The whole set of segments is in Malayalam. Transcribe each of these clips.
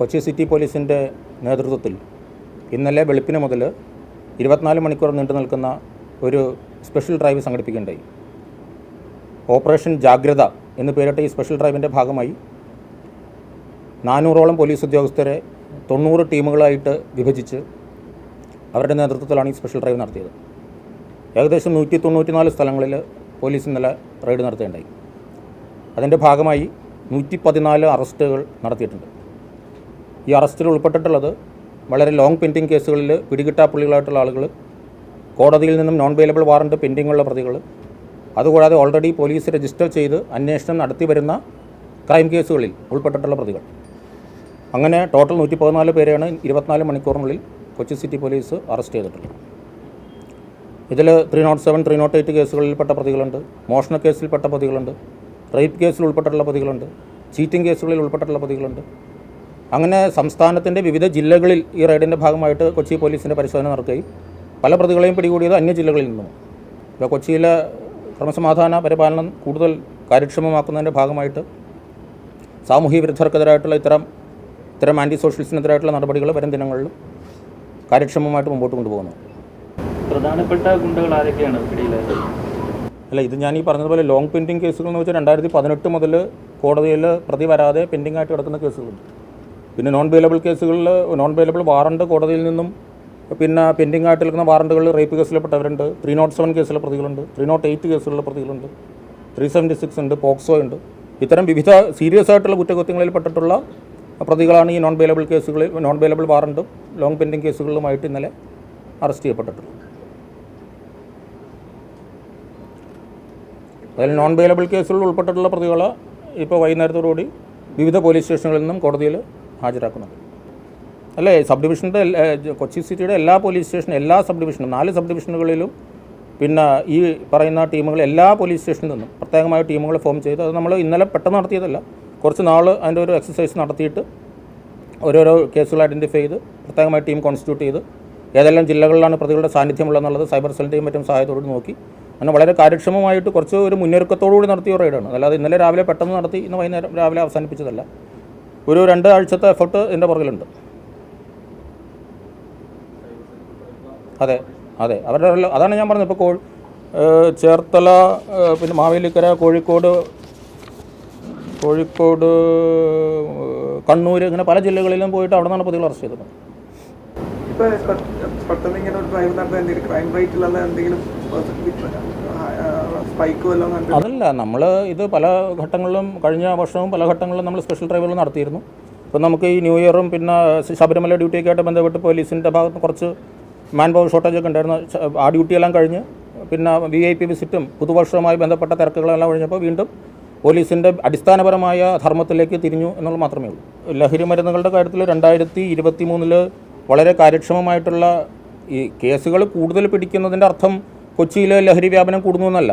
കൊച്ചി സിറ്റി പോലീസിന്റെ നേതൃത്വത്തിൽ ഇന്നലെ വെളുപ്പിന് മുതൽ ഇരുപത്തിനാല് മണിക്കൂർ നീണ്ടു നിൽക്കുന്ന ഒരു സ്പെഷ്യൽ ഡ്രൈവ് സംഘടിപ്പിക്കുകയുണ്ടായി. ഓപ്പറേഷൻ ജാഗ്രത എന്ന് പേരിട്ട ഈ സ്പെഷ്യൽ ഡ്രൈവിന്റെ ഭാഗമായി നാനൂറോളം പോലീസ് ഉദ്യോഗസ്ഥരെ തൊണ്ണൂറ് ടീമുകളായിട്ട് വിഭജിച്ച് അവരുടെ നേതൃത്വത്തിലാണ് ഈ സ്പെഷ്യൽ ഡ്രൈവ് നടത്തിയത്. ഏകദേശം നൂറ്റി തൊണ്ണൂറ്റിനാല് സ്ഥലങ്ങളിൽ പോലീസ് ഇന്നലെ റെയ്ഡ് നടത്തുകയുണ്ടായി. അതിന്റെ ഭാഗമായി നൂറ്റി പതിനാല് അറസ്റ്റുകൾ നടത്തിയിട്ടുണ്ട്. ഈ അറസ്റ്റിൽ ഉൾപ്പെട്ടിട്ടുള്ളത് വളരെ ലോങ് പെൻഡിങ് കേസുകളിൽ പിടികിട്ടാപ്പുള്ളികളായിട്ടുള്ള ആളുകൾ കോടതിയിൽ നിന്നും നോൺ ബെയിലബിൾ വാറണ്ട് പെൻഡിങ്ങുള്ള പ്രതികൾ അതുകൂടാതെ ഓൾറെഡി പോലീസ് രജിസ്റ്റർ ചെയ്ത് അന്വേഷണം നടത്തി വരുന്ന ക്രൈം കേസുകളിൽ ഉൾപ്പെട്ടിട്ടുള്ള പ്രതികൾ. അങ്ങനെ ടോട്ടൽ നൂറ്റി പതിനാല് പേരെയാണ് ഇരുപത്തിനാല് മണിക്കൂറിനുള്ളിൽ കൊച്ചി സിറ്റി പോലീസ് അറസ്റ്റ് ചെയ്തിട്ടുള്ളത്. ഇതിൽ three nought seven three nought eight കേസുകളിൽപ്പെട്ട പ്രതികളുണ്ട് മോഷണ കേസിൽപ്പെട്ട പ്രതികളുണ്ട് റേപ്പ് കേസിൽ ഉൾപ്പെട്ടിട്ടുള്ള പ്രതികളുണ്ട് ചീറ്റിംഗ് കേസുകളിൽ ഉൾപ്പെട്ടിട്ടുള്ള പ്രതികളുണ്ട്. അങ്ങനെ സംസ്ഥാനത്തിന്റെ വിവിധ ജില്ലകളിൽ ഈ റെയ്ഡിന്റെ ഭാഗമായിട്ട് കൊച്ചി പോലീസിന്റെ പരിശോധന നടക്കുകയും പല പ്രതികളെയും പിടികൂടിയത് അന്യ ജില്ലകളിൽ നിന്നും. ഇപ്പോൾ കൊച്ചിയിലെ ക്രമസമാധാന പരിപാലനം കൂടുതൽ കാര്യക്ഷമമാക്കുന്നതിന്റെ ഭാഗമായിട്ട് സാമൂഹ്യ വിരുദ്ധർക്കെതിരായിട്ടുള്ള ഇത്തരം ഇത്തരം ആന്റി സോഷ്യൽസിനെതിരായിട്ടുള്ള നടപടികൾ വരും ദിനങ്ങളിലും കാര്യക്ഷമമായിട്ട് മുമ്പോട്ട് കൊണ്ടുപോകുന്നു. പ്രധാനപ്പെട്ട ഗുണ്ടകൾ ആരൊക്കെയാണ് പിടിയിലായത് അല്ല ഇത് ഞാൻ ഈ പറഞ്ഞതുപോലെ ലോങ് പെൻഡിങ് കേസുകൾ എന്ന് വെച്ചാൽ രണ്ടായിരത്തി പതിനെട്ട് മുതൽ കോടതിയിൽ പ്രതി വരാതെ പെൻഡിംഗ് ആയിട്ട് കിടക്കുന്ന കേസുകളുണ്ട്. പിന്നെ നോൺ ബെയിലബിൾ കേസുകളിൽ നോൺ ബെയിലബിൾ വാറണ്ട് കോടതിയിൽ നിന്നും പിന്നെ പെൻഡിങ് ആയിട്ട് നിൽക്കുന്ന വാറണ്ടുകളിൽ റേപ്പ് കേസിൽപ്പെട്ടവരുണ്ട്. ത്രീ നോട്ട് സെവൻ കേസിലെ പ്രതികളുണ്ട്. ത്രീ നോട്ട് എയ്റ്റ് കേസുകളിലെ പ്രതികളുണ്ട്. ത്രീ സെവന്റി സിക്സ് ഉണ്ട് പോക്സോ ഉണ്ട്. ഇത്തരം വിവിധ സീരിയസ് ആയിട്ടുള്ള കുറ്റകൃത്യങ്ങളിൽ പെട്ടിട്ടുള്ള പ്രതികളാണ് ഈ നോൺ ബെയിലബിൾ കേസുകളിൽ നോൺ ബെയിലബിൾ വാറണ്ടും ലോങ് പെൻഡിങ് കേസുകളിലുമായിട്ട് ഇന്നലെ അറസ്റ്റ് ചെയ്യപ്പെട്ടിട്ടുള്ളത്. അതിൽ നോൺ ബെയിലബിൾ കേസുകളിൽ ഉൾപ്പെട്ടിട്ടുള്ള പ്രതികളെ ഇപ്പോൾ വൈകുന്നേരത്തോടുകൂടി വിവിധ പോലീസ് സ്റ്റേഷനുകളിൽ നിന്നും കോടതിയിൽ ഹാജരാക്കുന്നുണ്ട് അല്ലേ? സബ് ഡിവിഷന്റെ കൊച്ചി സിറ്റിയുടെ എല്ലാ പോലീസ് സ്റ്റേഷനും എല്ലാ സബ് ഡിവിഷനും നാല് സബ് ഡിവിഷനുകളിലും പിന്നെ ഈ പറയുന്ന ടീമുകൾ എല്ലാ പോലീസ് സ്റ്റേഷനിൽ നിന്നും പ്രത്യേകമായ ടീമുകൾ ഫോം ചെയ്ത് അത് നമ്മൾ ഇന്നലെ പെട്ടെന്ന് നടത്തിയതല്ല. കുറച്ച് നാൾ അതിന്റെ ഒരു എക്സസൈസ് നടത്തിയിട്ട് ഓരോരോ കേസുകൾ ഐഡന്റിഫൈ ചെയ്ത് പ്രത്യേകമായി ടീം കോൺസ്റ്റിറ്റ്യൂട്ട് ചെയ്ത് ഏതെല്ലാം ജില്ലകളിലാണ് പ്രതികളുടെ സാന്നിധ്യമുള്ളതെന്നുള്ളത് സൈബർ സെല്ലിന്റെയും മറ്റും സഹായത്തോട് നോക്കി. അങ്ങനെ വളരെ കാര്യക്ഷമമായിട്ട് കുറച്ച് ഒരു മുന്നൊരുക്കത്തോടുകൂടി നടത്തിയ റൈഡാണ്. അല്ലാതെ ഇന്നലെ രാവിലെ പെട്ടെന്ന് നടത്തി ഇന്ന് വൈകുന്നേരം രാവിലെ അവസാനിപ്പിച്ചതല്ല. ഒരു രണ്ടാഴ്ചത്തെ എഫർട്ട് എന്റെ പുറകിലുണ്ട്. അതെ അതെ. അവരുടെ അതാണ് ഞാൻ പറഞ്ഞത്. ഇപ്പോൾ ചേർത്തല പിന്നെ മാവേലിക്കര കോഴിക്കോട് കോഴിക്കോട് കണ്ണൂർ ഇങ്ങനെ പല ജില്ലകളിലും പോയിട്ട് അവിടെ നിന്നാണ് പ്രതികൾ അറസ്റ്റ് ചെയ്തത് പെട്ടെന്ന് ഇങ്ങനെ ഒരു ക്രൈം റേറ്റിലുള്ള എന്തെങ്കിലും സ്പൈക്ക് അതല്ല നമ്മൾ ഇത് പല ഘട്ടങ്ങളിലും കഴിഞ്ഞ വർഷവും പല ഘട്ടങ്ങളിലും നമ്മൾ സ്പെഷ്യൽ ഡ്രൈവുകൾ നടത്തിയിരുന്നു. ഇപ്പം നമുക്ക് ഈ ന്യൂ ഇയറും പിന്നെ ശബരിമല ഡ്യൂട്ടിയൊക്കെ ആയിട്ട് ബന്ധപ്പെട്ട് പോലീസിന്റെ ഭാഗത്ത് കുറച്ച് മാൻ പവർ ഷോർട്ടേജ് ഒക്കെ ഉണ്ടായിരുന്നു. ആ ഡ്യൂട്ടിയെല്ലാം കഴിഞ്ഞ് പിന്നെ വി ഐ പി വിസിറ്റും പുതുവർഷവുമായി ബന്ധപ്പെട്ട തിരക്കുകളെല്ലാം കഴിഞ്ഞപ്പോൾ വീണ്ടും പോലീസിന്റെ അടിസ്ഥാനപരമായ ധർമ്മത്തിലേക്ക് തിരിഞ്ഞു എന്നുള്ളത് മാത്രമേ ഉള്ളൂ. ലഹരി മരുന്നുകളുടെ കാര്യത്തിൽ രണ്ടായിരത്തി ഇരുപത്തി മൂന്നിൽ വളരെ കാര്യക്ഷമമായിട്ടുള്ള ഈ കേസുകൾ കൂടുതൽ പിടിക്കുന്നതിന്റെ അർത്ഥം കൊച്ചിയിലെ ലഹരി വ്യാപനം കൂടുന്നു എന്നല്ല.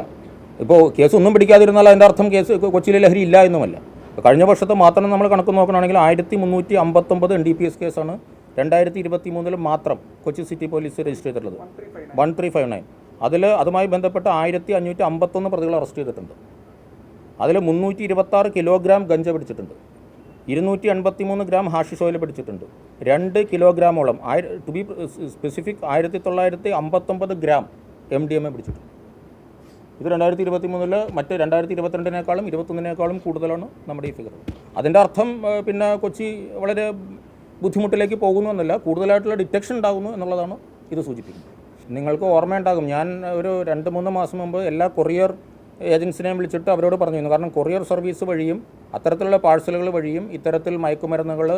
ഇപ്പോൾ കേസ് ഒന്നും പിടിക്കാതിരുന്നാൽ അതിന്റെ അർത്ഥം കേസ് കൊച്ചിയിലെ ലഹരി ഇല്ല എന്നുമല്ല. കഴിഞ്ഞ വർഷത്തെ മാത്രം നമ്മൾ കണക്ക് നോക്കുകയാണെങ്കിൽ ആയിരത്തി മുന്നൂറ്റി അമ്പത്തൊമ്പത് എൻ ഡി പി എസ് കേസാണ് രണ്ടായിരത്തി ഇരുപത്തി മൂന്നിൽ മാത്രം കൊച്ചി സിറ്റി പോലീസ് രജിസ്റ്റർ ചെയ്തിട്ടുള്ളത്. വൺ ത്രീ ഫൈവ് നയൻ അതിൽ അതുമായി ബന്ധപ്പെട്ട് ആയിരത്തി അഞ്ഞൂറ്റി അമ്പത്തൊന്ന് പ്രതികൾ അറസ്റ്റ് ചെയ്തിട്ടുണ്ട്. അതിൽ മുന്നൂറ്റി ഇരുപത്താറ് കിലോഗ്രാം ഗഞ്ച പിടിച്ചിട്ടുണ്ട്. ഇരുന്നൂറ്റി എൺപത്തി മൂന്ന് ഗ്രാം ഹാഷിഷ് ഓയിൽ പിടിച്ചിട്ടുണ്ട്. രണ്ട് കിലോഗ്രാമോളം ആയിര ടു ബി സ്പെസിഫിക് ആയിരത്തി തൊള്ളായിരത്തി അമ്പത്തൊമ്പത് gram M D M A പിടിച്ചിട്ടുണ്ട്. ഇത് രണ്ടായിരത്തി ഇരുപത്തി മൂന്നിൽ മറ്റ് രണ്ടായിരത്തി ഇരുപത്തിരണ്ടിനേക്കാളും ഇരുപത്തൊന്നിനേക്കാളും കൂടുതലാണ് നമ്മുടെ ഈ ഫിഗർ അതിന്റെ അർത്ഥം പിന്നെ കൊച്ചി വളരെ ബുദ്ധിമുട്ടിലേക്ക് പോകുന്നു എന്നല്ല കൂടുതലായിട്ടുള്ള ഡിറ്റക്ഷൻ ഉണ്ടാകുന്നു എന്നുള്ളതാണ് ഇത് സൂചിപ്പിക്കുന്നത്. നിങ്ങൾക്ക് ഓർമ്മയുണ്ടാകും ഞാൻ ഒരു രണ്ട് മൂന്ന് മാസം മുമ്പ് എല്ലാ കൊറിയർ ഏജൻസിനെയും വിളിച്ചിട്ട് അവരോട് പറഞ്ഞിരുന്നു. കാരണം കൊറിയർ സർവീസ് വഴിയും അത്തരത്തിലുള്ള പാഴ്സലുകൾ വഴിയും ഇത്തരത്തിൽ മയക്കുമരുന്നുകൾ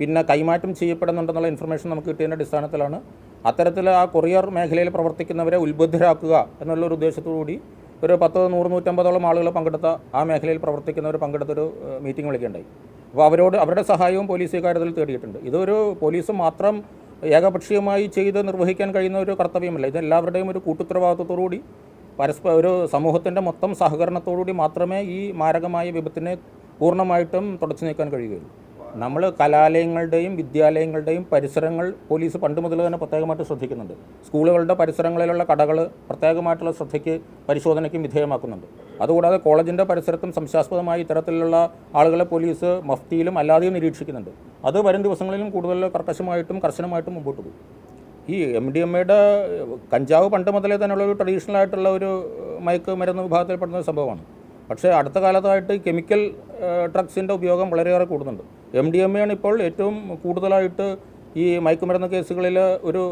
പിന്നെ കൈമാറ്റം ചെയ്യപ്പെടുന്നുണ്ടെന്നുള്ള ഇൻഫർമേഷൻ നമുക്ക് കിട്ടിയതിന്റെ അടിസ്ഥാനത്തിലാണ്. അത്തരത്തിൽ ആ കൊറിയർ മേഖലയിൽ പ്രവർത്തിക്കുന്നവരെ ഉത്ബുദ്ധരാക്കുക എന്നുള്ളൊരു ഉദ്ദേശത്തോടുകൂടി ഒരു പത്ത് നൂറ് നൂറ്റമ്പതോളം ആളുകൾ പങ്കെടുത്ത ആ മേഖലയിൽ പ്രവർത്തിക്കുന്നവർ പങ്കെടുത്തൊരു മീറ്റിംഗ് വിളിക്കുകയുണ്ടായി. അപ്പോൾ അവരോട് അവരുടെ സഹായവും പോലീസ് ഇക്കാര്യത്തിൽ തേടിയിട്ടുണ്ട്. ഇതൊരു പോലീസ് മാത്രം ഏകപക്ഷീയമായി ചെയ്ത് നിർവഹിക്കാൻ കഴിയുന്ന ഒരു കർത്തവ്യമല്ല. ഇത് എല്ലാവരുടെയും ഒരു കൂട്ടുത്തരവാദിത്വത്തോടുകൂടി പരസ്പര ഒരു സമൂഹത്തിന്റെ മൊത്തം സഹകരണത്തോടുകൂടി മാത്രമേ ഈ മാരകമായ വിപത്തിനെ പൂർണമായിട്ടും തുടച്ചു നീക്കാൻ കഴിയുകയുള്ളൂ. നമ്മൾ കലാലയങ്ങളുടെയും വിദ്യാലയങ്ങളുടെയും പരിസരങ്ങൾ പോലീസ് പണ്ട് മുതൽ തന്നെ പ്രത്യേകമായിട്ട് ശ്രദ്ധിക്കുന്നുണ്ട്. സ്കൂളുകളുടെ പരിസരങ്ങളിലുള്ള കടകൾ പ്രത്യേകമായിട്ടുള്ള ശ്രദ്ധയ്ക്ക് പരിശോധനയ്ക്കും വിധേയമാക്കുന്നുണ്ട്. അതുകൂടാതെ കോളേജിന്റെ പരിസരത്തും സംശാസ്പദമായി ഇത്തരത്തിലുള്ള ആളുകളെ പോലീസ് മഫ്തിയിലും അല്ലാതെയും നിരീക്ഷിക്കുന്നുണ്ട്. അത് വരും ദിവസങ്ങളിലും കൂടുതൽ കർക്കശമായിട്ടും കർശനമായിട്ടും മുമ്പോട്ട് പോകും. ഈ എം ഡി എം എയുടെ കഞ്ചാവ് പണ്ട് മുതലേ തന്നെയുള്ള ഒരു ട്രഡീഷണൽ ആയിട്ടുള്ള ഒരു മയക്ക് മരുന്ന് വിഭാഗത്തിൽപ്പെടുന്ന സംഭവമാണ്. പക്ഷേ അടുത്ത കാലത്തായിട്ട് കെമിക്കൽ ഡ്രഗ്സിന്റെ ഉപയോഗം വളരെയേറെ കൂടുന്നുണ്ട്. എം ഡി എം എ ആണ് ഇപ്പോൾ ഏറ്റവും കൂടുതലായിട്ട് ഈ മയക്കുമരുന്ന് കേസുകളിൽ ഒരു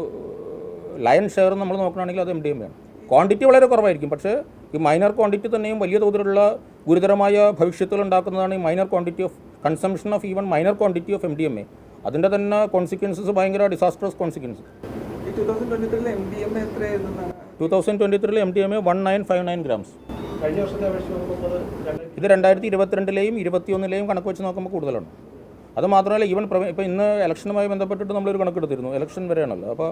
ലയൺ ഷെയർ നമ്മൾ നോക്കുകയാണെങ്കിൽ അത് എം ഡി എം എ ആണ്. ക്വാണ്ടിറ്റി വളരെ കുറവായിരിക്കും. പക്ഷേ ഈ മൈനർ ക്വാണ്ടിറ്റി തന്നെയും വലിയ തോതിലുള്ള ഗുരുതരമായ ഭവിഷ്യത്തുകൾ ഉണ്ടാക്കുന്നതാണ് ഈ minor quantity of consumption of even minor quantity of M D M A അതിന്റെ തന്നെ കോൺസിക്വൻസസ് ഭയങ്കര disastrous consequence two thousand twenty ത്രീയിൽ M D M A one nine five nine grams കഴിഞ്ഞ വർഷത്തെ അപേക്ഷിച്ച് നോക്കുമ്പോൾ ഇത് രണ്ടായിരത്തി ഇരുപത്തിരണ്ടിലെയും ഇരുപത്തിയൊന്നിലെയും കണക്ക് വെച്ച് നോക്കുമ്പോൾ കൂടുതലാണ്. അത് മാത്രമല്ല ഈവൻ ഇപ്പോൾ ഇന്ന് ഇലക്ഷനുമായി ബന്ധപ്പെട്ടിട്ട് നമ്മളൊരു കണക്കെടുത്തിരുന്നു ഇലക്ഷൻ വരെയാണല്ലോ. അപ്പോൾ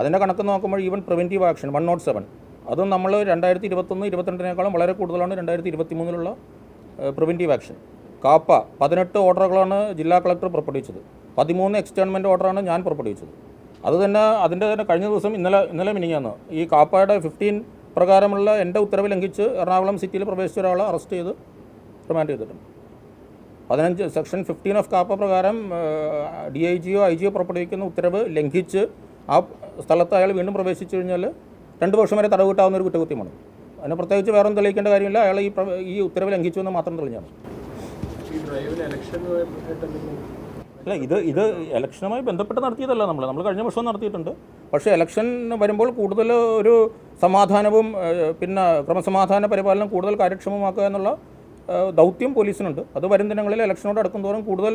അതിന്റെ കണക്ക് നോക്കുമ്പോൾ even preventive action one nought seven അതും നമ്മൾ രണ്ടായിരത്തി ഇരുപത്തൊന്ന് ഇരുപത്തിരണ്ടിനേക്കാളും വളരെ കൂടുതലാണ് രണ്ടായിരത്തി ഇരുപത്തി മൂന്നിലുള്ള പ്രിവെന്റീവ് ആക്ഷൻ. കാപ്പ പതിനെട്ട് ഓർഡറുകളാണ് ജില്ലാ കളക്ടർ പുറപ്പെടുവിച്ചത്. പതിമൂന്ന് എക്സ്റ്റേൺമെന്റ് ഓർഡറാണ് ഞാൻ പുറപ്പെടുവിച്ചത്. അത് തന്നെ അതിന്റെ തന്നെ കഴിഞ്ഞ ദിവസം ഇന്നലെ ഇന്നലെ മിനിങ്ങാന്ന് ഈ കാപ്പയുടെ ഫിഫ്റ്റീൻ പ്രകാരമുള്ള എന്റെ ഉത്തരവ് ലംഘിച്ച് എറണാകുളം സിറ്റിയിൽ പ്രവേശിച്ച ഒരാളെ അറസ്റ്റ് ചെയ്ത് റിമാൻഡ് ചെയ്തിട്ടുണ്ട്. പതിനഞ്ച് സെക്ഷൻ ഫിഫ്റ്റീൻ ഓഫ് കാപ്പ പ്രകാരം ഡി ഐ ജിയോ ഐ ജിയോ പുറപ്പെടുവിക്കുന്ന ഉത്തരവ് ലംഘിച്ച് ആ സ്ഥലത്ത് അയാൾ വീണ്ടും പ്രവേശിച്ചു കഴിഞ്ഞാൽ രണ്ട് വർഷം വരെ തടവ് കിട്ടാവുന്ന ഒരു കുറ്റകൃത്യമാണ്. അതിന് പ്രത്യേകിച്ച് വേറെ തെളിയിക്കേണ്ട കാര്യമില്ല. അയാൾ ഈ ഈ ഉത്തരവ് ലംഘിച്ചു എന്ന് മാത്രം തെളിഞ്ഞാണ്. അല്ല ഇത് ഇത് ഇലക്ഷനുമായി ബന്ധപ്പെട്ട് നടത്തിയതല്ല നമ്മൾ. നമ്മൾ കഴിഞ്ഞ വർഷം നടത്തിയിട്ടുണ്ട്. പക്ഷേ ഇലക്ഷൻ വരുമ്പോൾ കൂടുതൽ ഒരു സമാധാനവും പിന്നെ ക്രമസമാധാന പരിപാലനം കൂടുതൽ കാര്യക്ഷമമാക്കുക എന്നുള്ള ദൗത്യം പോലീസിനുണ്ട്. അത് വരും ദിനങ്ങളിൽ ഇലക്ഷനോട് അടുക്കും തോറും കൂടുതൽ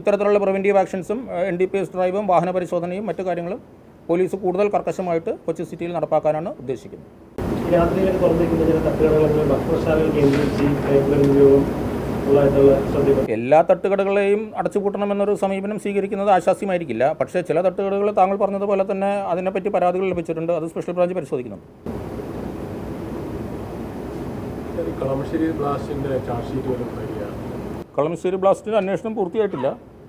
ഇത്തരത്തിലുള്ള പ്രിവെന്റീവ് ആക്ഷൻസും എൻ ഡി പി എസ് ഡ്രൈവും വാഹന പരിശോധനയും മറ്റു കാര്യങ്ങളും പോലീസ് കൂടുതൽ കർക്കശമായിട്ട് കൊച്ചി സിറ്റിയിൽ നടപ്പാക്കാനാണ് ഉദ്ദേശിക്കുന്നത്. എല്ലാ തട്ടുകടകളെയും അടച്ചുപൂട്ടണമെന്നൊരു സമീപനം സ്വീകരിക്കുന്നത് ആശാസ്യമായിരിക്കില്ല പക്ഷേ ചില തട്ടുകടകൾ താങ്കൾ പറഞ്ഞതുപോലെ തന്നെ അതിനെപ്പറ്റി പരാതികൾ ലഭിച്ചിട്ടുണ്ട്. അത് സ്പെഷ്യൽ ബ്രാഞ്ച് പരിശോധിക്കുന്നുണ്ട്. കളമശ്ശേരി ബ്ലാസ്റ്റിന്റെ ചാർജ് ഷീറ്റ് കളമശ്ശേരി അന്വേഷണം പൂർത്തിയായിട്ടില്ല.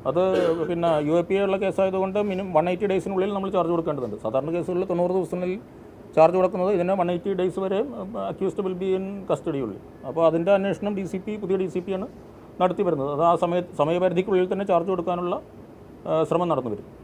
അത് പിന്നെ യു എ പി ഉള്ള കേസായതുകൊണ്ട് മിനിമം വൺ എയ്റ്റി ഡേയ്സിനുള്ളിൽ നമ്മൾ ചാർജ് കൊടുക്കേണ്ടതുണ്ട്. സാധാരണ കേസുകളിൽ തൊണ്ണൂറ് ദിവസത്തിനുള്ളിൽ ചാർജ് കൊടുക്കുന്നത് ഇതിന് വൺ എയ്റ്റി ഡേയ്സ് വരെ accused will be in custody ഉള്ളു അപ്പോൾ അതിന്റെ അന്വേഷണം ഡി സി പി പുതിയ ഡി സി പി ആണ് നടത്തി വരുന്നത്. അത് ആ സമയ സമയപരിധിക്കുള്ളിൽ തന്നെ ചാർജ് കൊടുക്കാനുള്ള ശ്രമം നടന്നു വരും.